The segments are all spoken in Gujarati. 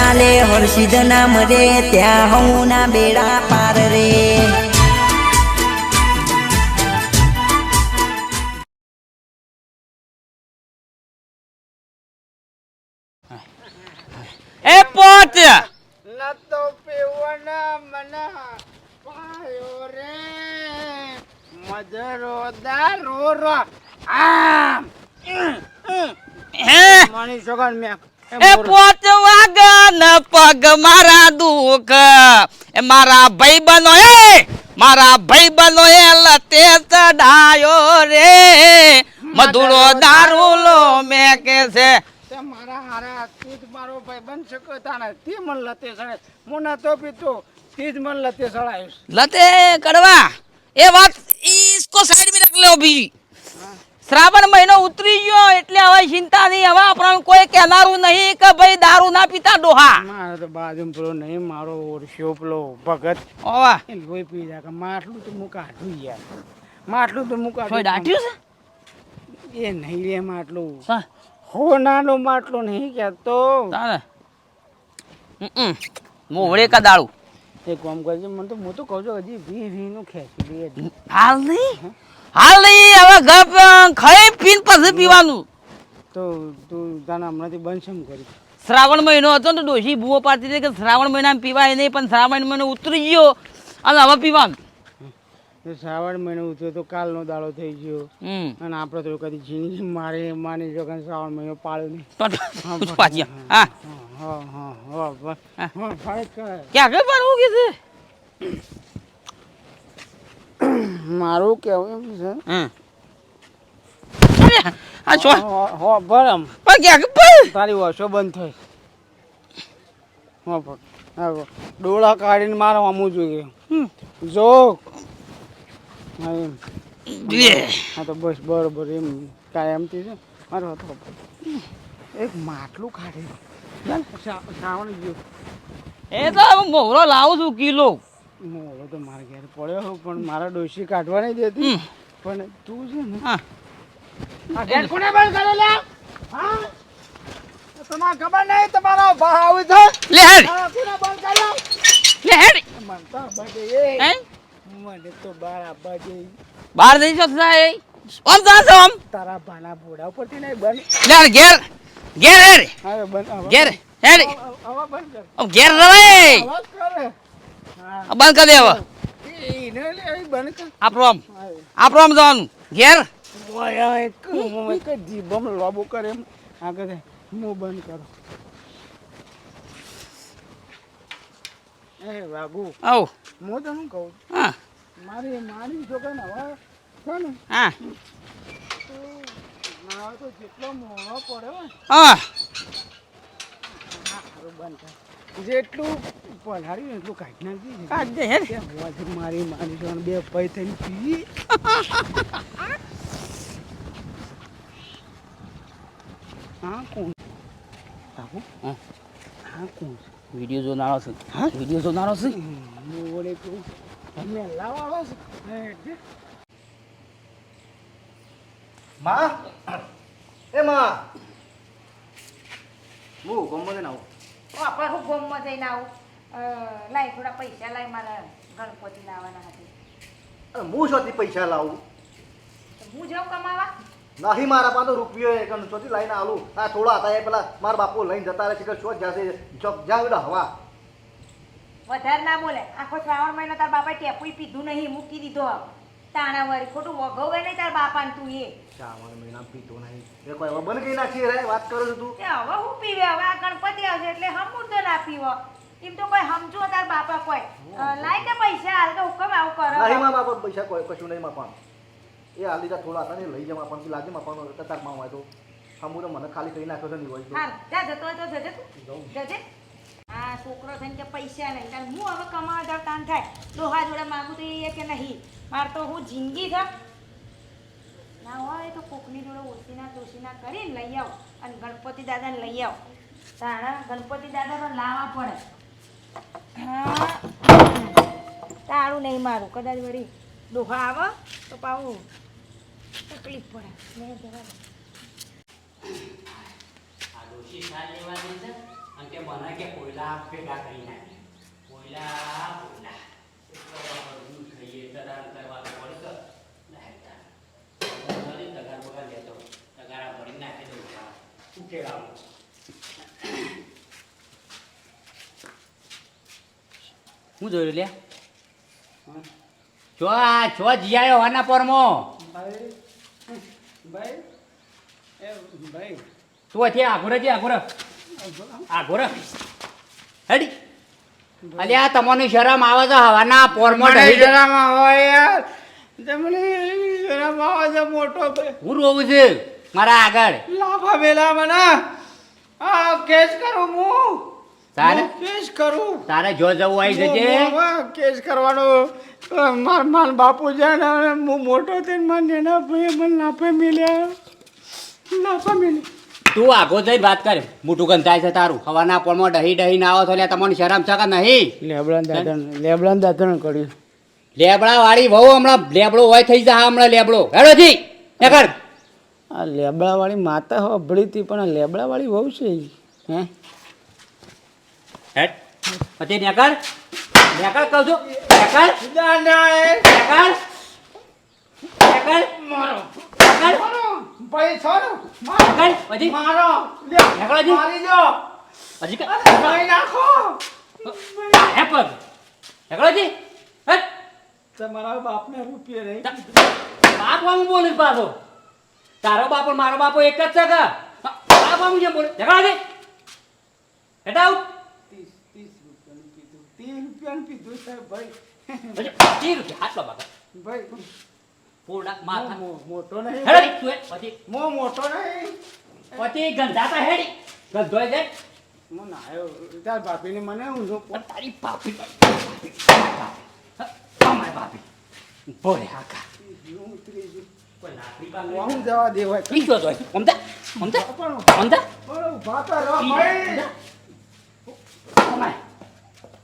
ચાલે હર્ષિદ નામ રે ત્યાં હું ના બેડા પાર રે. એ પોત! ન તો પીવાના મના પાયો રે. મજરો દારો રો. આમ. હે? મણી સગન મે એ પોચ વાગન પગ મારા દુખ. એ મારા ભાઈ બનો એ મારા ભાઈ બનો એ લતે ચડાયો રે. મધુરો દારૂલો મે કે છે. મારા હારા તું જ મારો ભાઈ બન શકો તાને તે મન લતે સડે મુના તો પીતો તે જ મન લતે સડાયો લતે કડવા. એ વાત ઈ સાઈડ મે રખ લો ભી. શ્રાવણ મહિનો ઉતરી ગયો એટલે હવે ચિંતા નહીં હવે આપણને કોઈ કહેનારું નહીં કે ભાઈ દારૂ ના પીતા ડોહા. મારો તો બાજુમ પેલો નહીં મારો ઓરસ્યો પેલો ભગત. ઓવા. એ લોહી પી જા કે માટલું તો હું કાઢું યાર. માટલું તો હું કાઢું દાટ્યું છે. એ નહીં રે માટલું. હો નાનો માટલો નહીં કહેતો. મોવડે કા દારૂ? એક કામ કરજે મને તો હું તો કહું છું હજી વી વી નું ખેંચી દે હાલ નહીં? હાલ નહીં હવે ગપ ખાઈ પીન પછી પીવાનું. તો તું તને હમણાંથી બંધ શેમ કરી? શ્રાવણ મહિનો હતો ને ડોશી બુઓ પાડતી હતી કે શ્રાવણ મહિનામાં પીવાય નહીં પણ શ્રાવણ મહિનો ઉતરી ગયો અને હવે પીવાનું. શ્રાવણ મહિનો ઉતર્યો તો કાલનો દાડો થઈ ગયો. અને આપણે તો કદી જીની મારે માની જો કે શ્રાવણ મહિનો પાડ્યો નહીં. તો પૂછ હા હા. હા હા ક્યાં કે પણ હું કે છે? મારું કેવું એમ છે. આ છો હો- બરમ પણ ક્યાં તારી વર્ષો બંધ થઈ. હો બસ. ડોળા કાઢીને મારે આમું જોઈએ. જો. હા તો બસ બરોબર એમ. કાયમથી છે. મારે હતો એક માટલું કાઢી. શ્રાવણ ગયો. એ તો હું મોહરો લાવું છું કિલો. મોડો તો મારા ઘેર પડ્યો પણ મારા ડોશી કાઢવા નહીં દેતી. પણ તું છે ને હા. આ કોને બંધ કરે લે હા? તમારે ખબર નહીં તમારો ભાવ છે? લે હેડ. કોને બંધ કર્યો લે હેડ. મને તો બજે એ. મને તો બરાબર છે બહાર દઈ શકતા એ ઓમ જા છો ઓમ. તારા ભાના બોડા ઉપરથી નહીં બંધ. લે ઘેર. ઘેર હેડ. હવે બંધ ઘેર. હેડ. હવે- બંધ કર. ઓમ ઘેર રવે આવાજ કરે. બંધ કરી દે હવે. આપણો આમ. આપણો આમ જવાનું. ઘેર? જીભમ લોબો કરે એમ. આગળ. હું બંધ કરો. એ બાબુ આવ. હું તને કહું? હા. મારી મારી છોકરાને હવે છે ને હા. મારો તો જેટલો મોડો પડ્યો હા. બંધ જેટલું ને એટલું કાઢી નાખી કાઢ દે હોવાથી મારી મારી છોકરાને બે પૈ થઈને પી. હા કોણ? હા. હા કોણ વીડિયો જોનારો છે. હા? વીડિયો જોનારો છે? મોડે તું તમે લાવાળો છે? હે, માં? એ માં? હું ગમો જઈને આવું. આપણે હું ગોમમાં જઈને આવું. લાય થોડા પૈસા લાય મારા ગણપતિ લાવવાના હતા હું શોથી પૈસા લાવું? હું જાઉં કમાવા? નહીં મારા પાસે રૂપિયો એ કણ લઈને આલું. આ થોડા હતા એ પેલા મારા બાપુ લઈને જતા રહે છે કે શોધ જશે. ચોક જાવ હવા. વધારે ના બોલે. આખો શ્રાવણ મહિનો તાર બાપાએ ટેપુય પીધું નહીં મૂકી દીધો તાણા વાળી ખોટું વગવે નહીં તાર બાપાને તું એ. શ્રાવણ મહિના પીતો નહીં. એ કોઈ હવે બંધ કરી નાખી રે વાત કરું છું તું. તે હવે હું પીવે? હવે આ ગણપતિ આવશે એટલે હમ તો ના પીવો. એમ તો કોઈ સમજો તાર બાપા કોઈ. લાઈ કે પૈસા હાલ તો હુકમ આવું નહીં કરો માં બાપા પૈસા કોઈ કશું નહીં માપવાનું. એ હાલ લીધા થોડા હતા ને લઈ જમા પણ લાગે માપવાનું? પણ તારમાં હોય તો. હમું તો મને ખાલી કરી નાખ્યો છે નહીં હોય હાલ જા જતો હોય તો જજે તું. જજે. આ છોકરો થઈને કે પૈસા નહીં. કારણ હું હવે કમાવા જાવ તાન થાય. ડોહા જોડે માગું તો એ કે નહીં. માર તો હું જિંદગી છે. ના હોય તો કોકની જોડે ઓછીના તોશીના કરીને લઈ આવો. અને ગણપતિ દાદાને લઈ આવો. તાણા ગણપતિ દાદાનો લાવવા પડે. હા. તારું નહીં મારું, કદાચ વળી ડોહા આવે તો પાવું તકલીફ પડે. મેં જવા દે. કે મને કે કોયલા ભેગા કરી નાખે કોયલા કોયલા એટલો બધો દૂધ ખાઈએ તગાર કરવા તો પડશે નહીં તાર. હું નથી તગાર બગાર લેતો તગારા ભરી નાખી દઉં ખાવા. શું કહેવાનું હું જોયું લે? જો આ જો જીયાયો વાના પરમો ભાઈ ભાઈ એ ભાઈ તું અત્યારે આઘોરે જે આઘોરે. આઘોરે. હેડી. અલ્યા તમને શરમ આવે તો હવાના પોરમાં ઢળી જા- યાર. તમને શરમ આવે છે મોટો હું રોવું છું. મારા આગળ. લાફા મેલા મને આ કેસ કરું હું. તારે? કેસ કરું? તારે જો જવું આવી જજે. કેસ કરવાનો માર માર બાપુ છે ને હું મોટો થઈને માર નેના ભાઈ મને નાફે મેલ્યા. નાફા મેલ્યા. તું આગો જઈ વાત કર. મોટું ગંધાય છે તારું. હવાના પણ ડહી ડહી ના આવો છો એટલે તમને શરમ છે કે નહીં? લેબડા દાદા લેબડા દાદા કર્યું. લેબડા વાળી વહુ હમણાં લેબડો હોય થઈ જા હમણાં લેબડો. હેડો જી કર. આ લેબડા વાળી માતા હોભળી હતી પણ આ લેબડા વાળી બહુ છે હે? હેડ. પછી નેકર નેકર કહું છું. નેકર નેકર નેકર મારો. નેકર ભાઈ છોડો. નેકર પછી? મારો. નેકર હજી. મારી દો હજી કે ભાઈ નાખો. હે પગ. નેકર હજી. હેડ. તમારા બાપને રૂપિયે રહી બાપ વાંગ બોલીશ પાછો. તારો બાપો મારો બાપો એક જ છે કે? બાપ વાંગ જેમ બોલે. નેકર હેટ હેડ આવ ત્રીસ ત્રીસ રૂપિયાનું પીધું ત્રીસ રૂપિયાનું પીધું સાહેબ ભાઈ. ત્રીસ રૂપિયા હાથ બાબા ભાઈ પૂર્ણા માથા. મો- મોટો નહીં. હેડ તું. પછી. મો મોટો નહીં. પછી ગંધાતા હેડી. ગંધોય જાય. હું નાયો તાર ભાભીને મને ઊંધો તારી બાપી અમારી બાપી બોલે આખા કોઈ લાકડી બાકડી હું જવા દેવાય. ઈ જો જોઈ સમજા સમજા પણ સમજા પણ ભાઈ.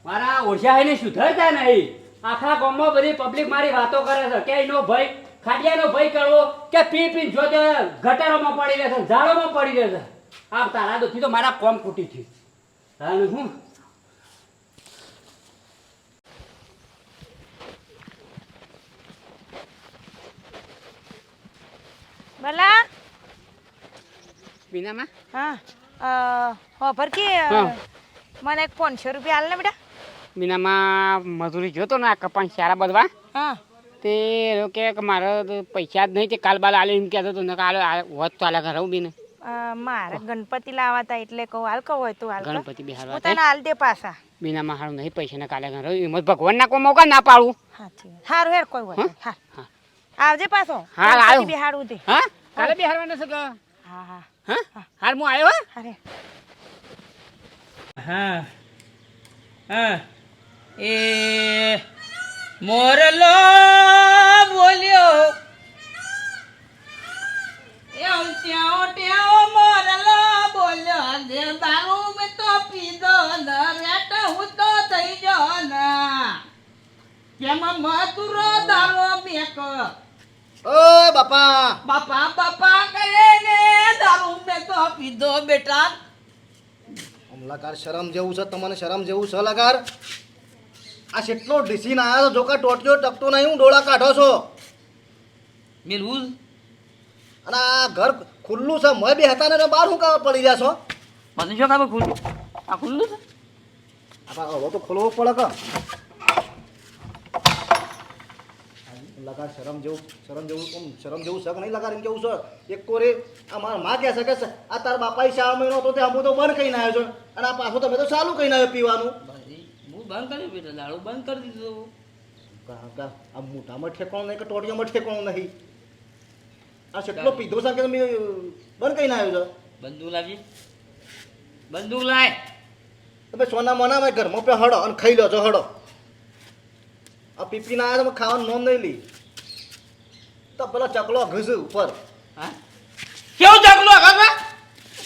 મારા ઓછા એને સુધરતા નહીં. આખા ગામમાં બધી પબ્લિક મારી વાતો કરે છે. કે એનો ભય ખાડિયાનો ભય કરવો કે પી પી જો તે ગટરોમાં પડી રહેશે ઝાડોમાં પડી રહેશે. આ તારા દુઃખી તો મારા કોમ ખૂટી છે. તારે હું ભલા? બીનામાં હા અ, હોભર કે મને એક પાંચસો રૂપિયા હાલ ને બેટા. બીનામાં મજૂરી જોતો ને આ કપાણ સારા બધવા હા? તે કે મારે પૈસા જ નહીં તે કાલ બાલ આલે એમ કહેતો હતો ને કાલે હોત તો આલે આવું બીને મારે ગણપતિ લાવવા તા એટલે કહું હાલ કહું હોય તું હાલ ગણપતિ બી હું તને હાલ દે પાછા. બીનામાં હારું નહીં પૈસા ને કાલે ઘર એમ ભગવાન ના કોઈ મોકા ના પાડું. સારું હેર કોઈ હોય હા? આવજે પાછો. હા, આવ્યો. બેહાડવું તે હા? કાલે બી છે કે? હા હા. હા? હાલ હું આવ્યો. અરે હા. હા. એ મોરલો બોલ્યો. એમ ત્યાં ટેવો મોરલો બોલ્યો. જે દારૂ મેં તો પીધો ન રેટ હું તો થઈ ગયો ને. કેમાં મધુરો દારો મેક? ઓ બાપા. બાપા બાપા કહે ને દારૂ મેં તો પીધો બેટા. આમ લગાર શરમ જેવું છે તમને શરમ જેવું છે લગાર આ કેટલો ડીસીન આવ્યો છો? જોકા ટોટિયો ટકતો નહીં હું ડોળા કાઢો છો. મેલું અને આ ઘર ખુલ્લું છે મેં બે હતા ને બહાર હું કામ પડી રહ્યા છો? મને શું કામ ખુલ્લું? આ ખુલ્લું છે? આપા હવે તો ખોલવો પડે કે? લગા શરમ જેવું શરમ જેવું કોમ શરમ જેવું શક નહીં લગાર એમ કેવું છે? એક કોરે આ મારા માં કહે છે કે આ તારા બાપાએ શાળા મહિનો હતો તે અમુ તો બંધ કહીને આવ્યો છે. અને આ પાછું તમે તો ચાલુ કહીને આવ્યો પીવાનું. હું બંધ કરી બેટા દારૂ બંધ કરી દીધું કા- કા, આ મોટામાં ઠેકાણો નહીં કે ટોટિયામાં ઠેકાણો નહીં? આ કેટલો પીધો છે કે તમે બંધ કહીને આવ્યો છો? બંદૂક લાવી બંદૂક લાય. તમે સોના મોનામાં ઘરમાં પે હડો અને ખાઈ લો છો હડો આ પીપી ના આવ્યા તમે ખાવાનું નોમ નહીં લી. તો પેલો ચકલો ઘસ ઉપર. હા? કેવો ચકલો? ખબર?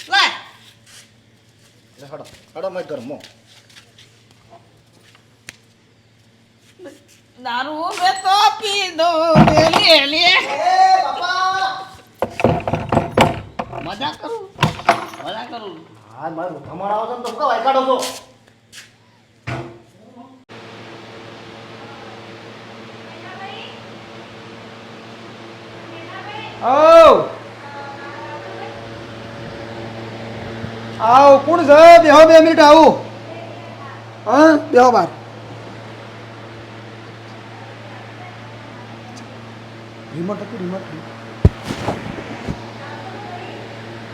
લાય. હડો હડો મેં ઘરમાં. દારૂ મેં તો પીધો લે લે. મજા કરું? મજા કરું? હા મારે ધમાડ આવે તો કાંઈ કાઢો છો આવ. આવ કોણ છે? બેહો બે મિનિટ આવું. હા બેહો બાર. રિમોટ હતું રિમોટ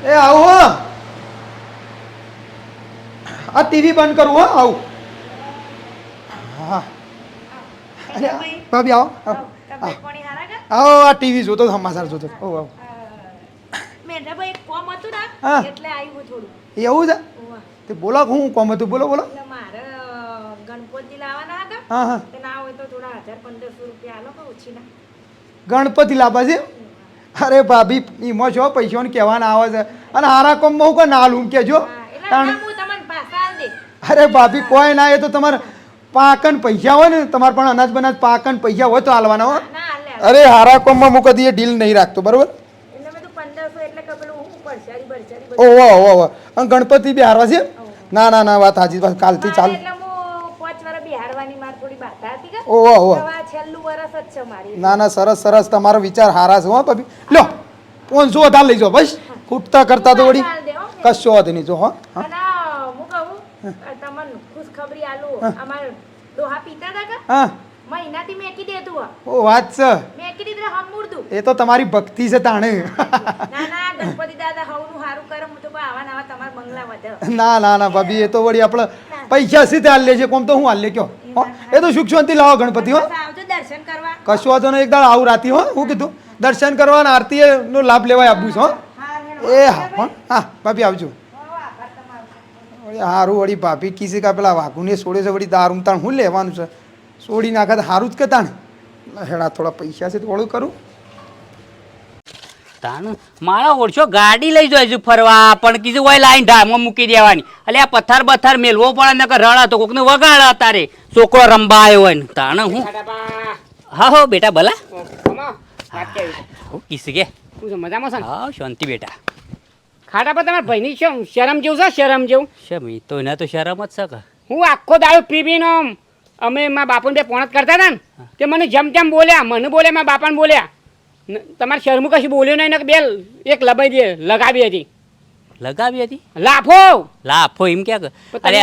એ આવું હો. આ ટીવી બંધ કરું હો આવું. હા. અરે ભાભી આવો. આવો. આ ટીવી જોતો સમાચાર જોતો ઓ આવો આવો. કોમ હતું ને એટલે આવ્યું થોડું. એવું છે તે બોલો હું કોમ હતું? બોલો બોલો. મારે ગણપતિ લાવવાના હતા. હા હા. ના હોય તો થોડા હજાર પંદરસો રૂપિયા આલો ઓછી ના ગણપતિ લાવવા છે. અરે ભાભી એમાં છો પૈસાને કહેવાના આવે છે. અને હારા કોમ હું કોઈ ના લઉં કેજો અરે ભાભી કોઈ ના એ તો તમારે પાકન પૈસા હોય ને તમારે પણ અનાજ બનાજ પાકન પૈસા હોય તો હાલવાના હોય અરે હારા કોમમાં હું કદી એ ડીલ નહીં રાખતો બરોબર? કે ઓહો ઓહો અને ગણપતિ બી હારવા છે? ના ના ના વાત હાજી બસ કાલથી ચાલ એટલે હું પાંચ વર્ષ બિહારવાની માર થોડી બાધા હતી કે ઓહો ઓહો. હવે આ છેલ્લું વર્ષ જ છે મારી. ના ના સરસ સરસ. તમારો વિચાર હારા છે હો ભાભી. લો પાંચસો વધારે લઈ જાઓ બસ. ખૂટતા કરતા તો વળી કશો વાત નહીં જો હો. હા. અને હું કહું તમને ખુશખબરી આલું. અમાર ડોહા પીતા હતા કે? હા. મહિનાથી મેકી દેતું હો. ઓ વાત છે. મેકી દીધું હમુરદું એ તો તમારી ભક્તિ છે તાણે. ના ના ગણપતિ દાદા હવનું હારું કરે હું તો કોઈ આવા નવા તમારા બંગલા વધે. ના ના ના ભાભી એ તો વળી આપણે પૈસા સીધે હાલ લે છે. કોમ તો હું હાલ લે કયો? હો એ તો સુખ શાંતિ લાવો ગણપતિ હો દર્શન કરવા. કશો વાંધો નહીં એક દાડ આવું રાતી હો હું કીધું. દર્શન કરવા અને આરતી નો લાભ લેવાય આપું છું હો. એ હા હો હા ભાભી આવજો. હારું વળી ભાભી કીસી કા પેલા વાઘુને છોડે છે વળી દારૂ તાણ હું લેવાનું છે? છોડી નાખે તો સારું જ કે તાણ? હેડા થોડા પૈસા છે થોડું કરું. તાણ મારા ઓળશો ગાડી લઈ છે ફરવા પણ કીધું હોય લાઈન ઢામમાં મૂકી દેવાની. એટલે આ પથ્થર બથ્થર મેલવો પડે ને કે રડા તો કોકને વગાડ તારે. છોકરો રંબા આવ્યો હોય ને તાણે હું? હા હો બેટા ભલા. હું કીસ કે. શું મજામાં છે હા શાંતિ બેટા. ખાટાપા તમારા ભાઈની શરમ શરમ જેવું છે શરમ જેવું? ઈ તો એના તો શરમ જ છે કે. હું આખો દારૂ પી પીનો અમે મારા બાપુને બે પોણત કરતા હતા ને તે મને જેમ જમ બોલ્યા મને બોલ્યા મારા બાપાને બોલ્યા. તમારે શરમું કશું બોલ્યું નહીં ને બે એક લબાઈ દે લગાવી હતી. લગાવી હતી? લાફો! લાફો એમ ક્યાં કે? અરે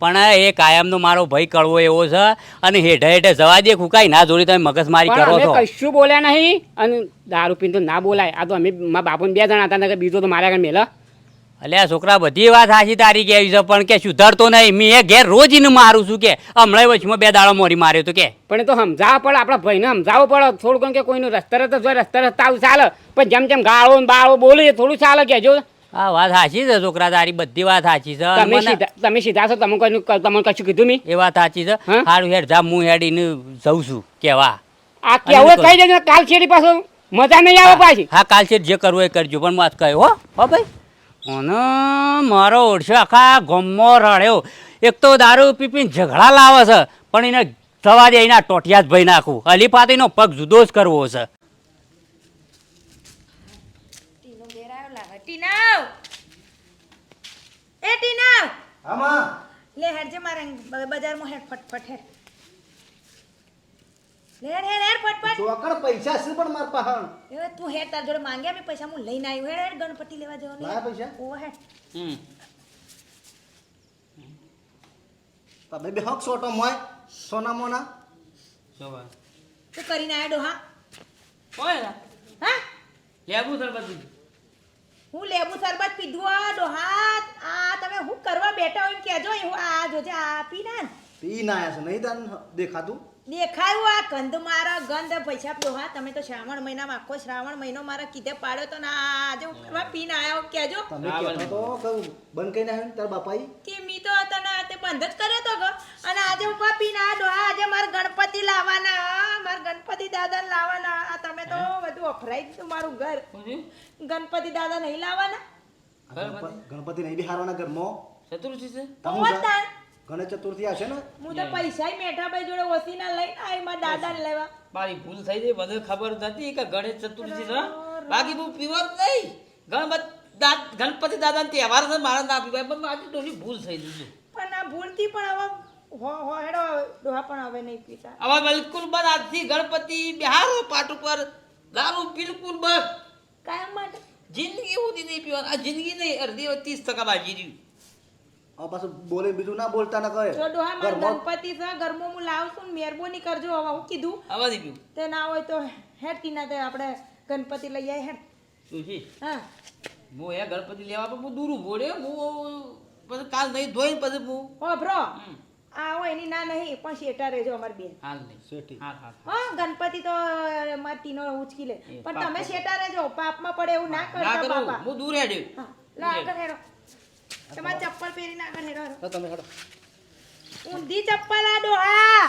પણ એ કાયમનો મારો ભાઈ કડવો એવો છે અને હેઠે હેઠે જવા દે કુકાઈ ના જોડી તમે મગજમારી મારી કરો છો. કશું બોલ્યા નહીં અને દારૂ પીને તો ના બોલાય. આ તો અમે મારા બાપુને બે જણા હતા બીજો તો મારા આગળ મેલા. અલ્યા છોકરા બધી વાત સાચી તારી કેવી છે પણ કે સુધરતો નહીં. મેં એ ઘેર રોજ મારું છું કે હમણાં વચમાં બે દાડો મોરી માર્યો તો કે. પણ એ તો સમજાવવા પડે આપણા ભાઈને સમજાવવું પડે. થોડું કંઈ કે કોઈનું રસ્તે રસ્તે જો રસ્તે રસ્તા આવું ચાલે. પણ જેમ જેમ ગાળો ને બાળો બોલે એ થોડું ચાલે કે જો. આ વાત સાચી છે છોકરા તારી બધી વાત સાચી છે. તમે સીધા તમે સીધા છો તમે કોઈનું તમને કશું કીધું નહીં? એ વાત સાચી છે? સારું હેડ જા હું હેડ એને જઉં છું. કેવા? આ કેવું કહી દેજો કાલ શેરી પાછું. મજા નહીં આવે પાછી. હા કાલ છે જે કરવું એ કરજો પણ વાત કહ્યું હો. હો ભાઈ. અને મારો ઓળશો આખા ગમો રડ્યો. એક તો દારૂ પીપીને ઝઘડા લાવે છે પણ એને થવા દે એના ટોટિયા જ ભાઈ નાખું. અલીફાતીનો પગ જુદો જ કરવો છે. ટીનો! એ ટીનાવ! આમાં? લે હેડ મારે બજારમાં હેડ ફટફટ હેડ. લે હેડ હેડ ફટફટ ચોકડ પૈસા છે પણ માર પાહણ. એ તું હેડ તાર જોડે માંગ્યા મે પૈસા હું લઈને આવ્યો. હેડ હેડ ગણપતિ લેવા જવાનું. લાયા પૈસા? ઓ હેડ. તમે બે હક સોટો મોય સોના મોના. તું કરીને આવ્યો ડોહા હા? હું? લેબુ સરબત પીધું. આ ડોહા આ તમે હું કરવા બેઠા હોય એમ કહેજો હું આ જોજે આ પી ના પી ના છે નહીં તને દેખાતું? દેખાયું આ ગંધ મારા ગંધ. પૈસા ડોહા તમે તો શ્રાવણ મહિનામાં આખો શ્રાવણ મહિનો મારા કીધે પાડ્યો તો ના આજે હું. કરવા પીને આવ્યો કેજો તમે કહેતો તો કહું બંધ કઈ નાખ્યું તાર બાપાઈ કે મી તો તને તે બંધ જ કર્યો તો ગો. અને આજે હું પીને આ હા આજે મારે ગણપતિ લાવવાના મારા ગણપતિ દાદા લાવવાના. આ તમે તો બધું અફરાઈ દીધું મારું ઘર. ગણપતિ દાદા નહીં લાવવાના? ગણપતિ- ગણપતિ નહીં બિહારવાના ઘરમાં? ચતુર્થી છે. ગણેશ ચતુર્થી આવશે ને? હું તો પૈસા મેઠાભાઈ જોડે ઓસીના લઈને આવી મારા દાદાને લેવા. મારી ભૂલ થઈ ગઈ મને ખબર નથી કે ગણેશ ચતુર્થી છે બાકી હું પીવર નહીં. ગણપત ગણપતિ દાદા તહેવાર છે મારા ના પીવાય પણ આજે થોડી ભૂલ થઈ ગઈ પણ આ ભૂલથી પણ હવે હો- હો હેડો ડોહા પણ હવે નહીં પીતા. હવે બિલકુલ બંધ. આજથી ગણપતિ બિહારો પાટ ઉપર દારૂ બિલકુલ બંધ. કાયમ માટે. જિંદગી સુધી નહીં પીવાનું. આ જિંદગી નહીં અડધી ત્રીસ ટકા બાજી રહ્યું. આ પાછું બોલે બીજું ના બોલતા ના કહે. જો ડોહા મારે ગણપતિ છે ઘરમાં હું લાવશું ને મહેરબાની કરજો હવે હું કીધું. આવા દીધું તે ના હોય તો હેડ ના તે આપણે ગણપતિ લઈ આવીએ હેડ. શું હા. હું એ ગણપતિ લેવા પણ હું દૂરું બોલે હું પછી કાલ નહીં ધોઈને પછી હું ઓ બ્રો હમ. આ હોય એની ના નહીં પણ શેટા રહેજો અમાર બેન હાલ નહીં. શેઠી. હા હા હા ગણપતિ તો માર તીનો ઉચકી લે. પણ તમે કરે. શેટા રહેજો પાપમાં પડે એવું ના ના કરતા બાપા. હું દૂર હેડ્યું. લા આગળ હેડો. તમારે ચપ્પલ પહેરીને આગળ હેડો હેડો. તમે હેડો. ઊંધી ચપ્પલ આ ડોહા.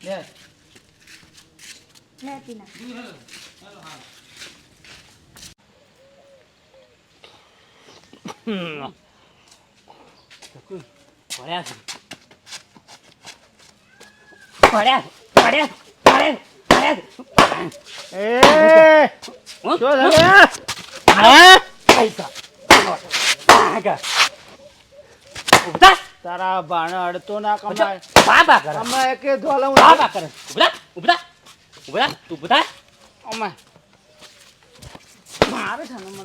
લે. લે તીના પડ્યા છે. પડ્યા પડ્યા પડ્યા પડ્યા એ! શું થયું? તારા ભાણા અડતો ના કમાય બાબા કરે કમાય કે ધોલા હું બાબા કરે ઊભા ઊભા ઊભા તું ઊભા અમે મારે છે મને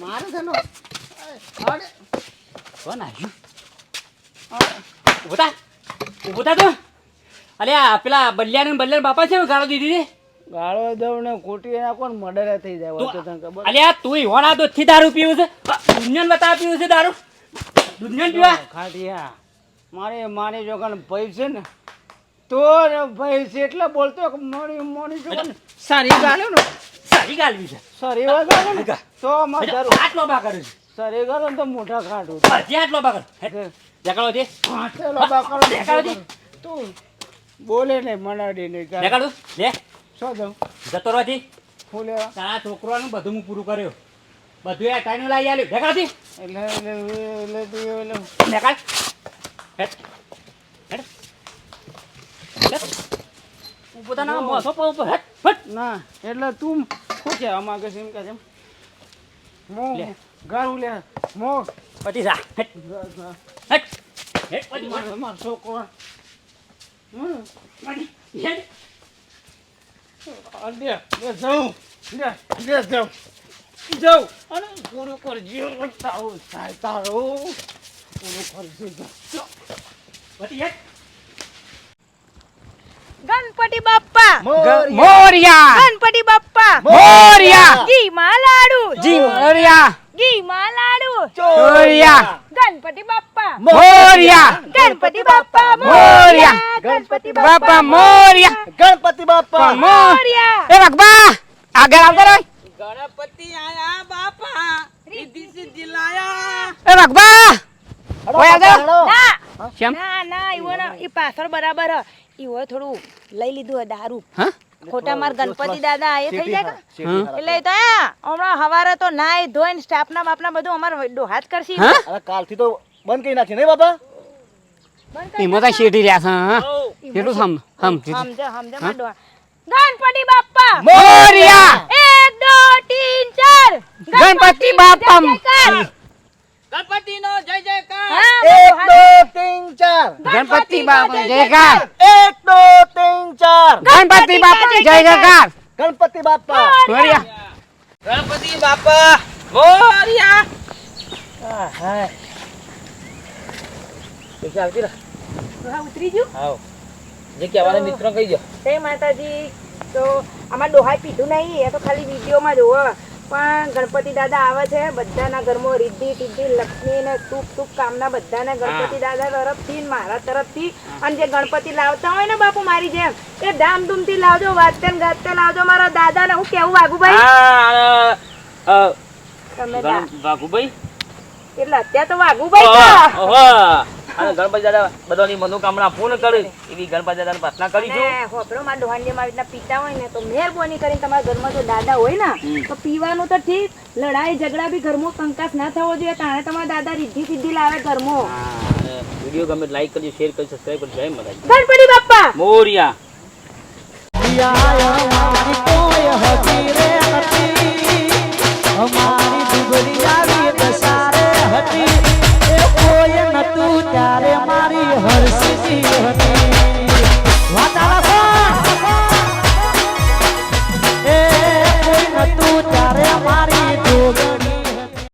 મારે છે ને અરે કોણ આવ્યું ઊભા ઊભા તો અલ્યા પેલા બલ્યાને બલ્યાને બાપા છે ગાળો દીધી છે ગાળો દઉં ને ખોટી એના કોણ મર્ડર થઈ જાય હોય તો તને ખબર? અલ્યા તું હોણા દૂધથી દારૂ પીવું છે? દુનિયાને બતા પીવું છે દારૂ? દુનિયાને પીવા? ખાટિયા મારે મારી ભાઈ છે ને તો ને ભાઈ છે એટલે બોલતો કે મારી મોની સારી ને સારી ગાલવી છે. સારી વાત ને? તો મારે જરૂર. આટલો બા કરે છે. સારી ને તો મોટા હજી આટલો બા કરે. છે ચલો બાકડો દેખાડો દી. તું બોલે નહીં મનાડી ગાળો. જગાડું લે. શું દઉં જતો રહી ફૂલ લેવા તારા છોકરાનું બધું હું પૂરું કર્યું. બધું એ ટાઈમ લાવી આલ્યું દેખાડતી એટલે એટલે એટલે હું પોતાના મોસો પર હટ ના એટલે તું શું કહેવા અમાગે છે એમ કે છે મો લે. ગાળું લે. મો. પછી જા. હેટ હેટ હેટ પછી માર. છોકરો. હમ. આ લે લે જાઉં લે લે જાઉં. જાઉં. અને પૂરું કરજો તારું થાય તારું. પૂરું કરજો જાઉં. પછી હેટ ગણપતિ બાપ્પા. મોરિયા. ગણપતિ બાપ્પા. મોરિયા. ઘી માં લાડુ. જી મોરિયા. ઘી માં લાડુ. મોરિયા ગણપતિ બાપ્પા મોરિયા. ગણપતિ બાપ્પા મોરિયા. ગણપતિ બાપા મોરિયા. ગણપતિ બાપા. મો મોરિયા. એ બકબા આગળ આવતો રહે. ગણપતિ આયા બાપા. રીધી સિદ્ધિ લાયા. એ બકબા ઓય આગળ. ના. ના ના ઈવો ના ઈ પાછળ બરાબર ઈ ઈવો થોડું લઈ લીધું હે દારૂ. હા? ખોટા માર ગણપતિ દાદા એ થઈ જાય એટલે તો હમણાં હવારે તો નાય ધોઈને સ્ટાફના બાપના બધું અમાર હાથ કરશી અરે કાલથી તો બંધ કરી નાખી નહીં બાપા? એમાં તો શેઠી રહ્યા છે હા? કેટલું સમ સમ સમજે સમજે માર ગણપતિ બાપ્પા! મોરિયા! ગણપતિ બાપા. ગણપતિ નો જય જયકાર. એક દો તીન ચાર. ગણપતિ બાપા જય જયકાર. એક દો તીન ચાર. ગણપતિ બાપા જય જયકાર. ગણપતિ બાપા મોરિયા ગણપતિ બાપા મોરિયા ડોહા ઉતરી ગયું આવો. જે કહેવાના મિત્રો કહી દો. જય માતાજી તો આમાં ડોહાય પીધું નહીં એ તો ખાલી વિડીયોમાં જોવો પણ ગણપતિ દાદા આવે છે બધાના ઘરમાં રિદ્ધિ સિદ્ધિ લક્ષ્મી ને સુખ સુખ કામના બધાને ગણપતિ દાદા તરફથી મારા તરફથી. અને જે ગણપતિ લાવતા હોય ને બાપુ મારી જેમ એ ધામધૂમથી લાવજો વાજતે ને લાવજો મારા દાદા ને હું કેવું વાઘુભાઈ? તમે વાઘુભાઈ? એટલે અત્યારે તો વાઘુભાઈ અને ગણપતિ દાદા બધાની મનોકામના પૂર્ણ કરે એવી ગણપતિ દાદાને પ્રાર્થના કરી છું. હોપરો માં ડોહાંડી માં આવી રીતના પીતા હોય ને તો મહેરબાની કરીને તમારા ઘરમાં જો દાદા હોય ને તો પીવાનું તો ઠીક લડાઈ ઝઘડા બી ઘરમાં કંકાસ ના થવો જોઈએ તાણે તમારા દાદા રીધી સીધી લાવે ઘરમાં. વીડિયો ગમે લાઈક કરજો શેર કરજો સબસ્ક્રાઈબ કરજો જય માતાજી. ગણપતિ બાપ્પા મોરિયા. અમારી કોઈ હતી રે હતી. અમારી દુબળિયા વી દસારે હતી. હતું ત્યારે મારી હર્ષજી હતી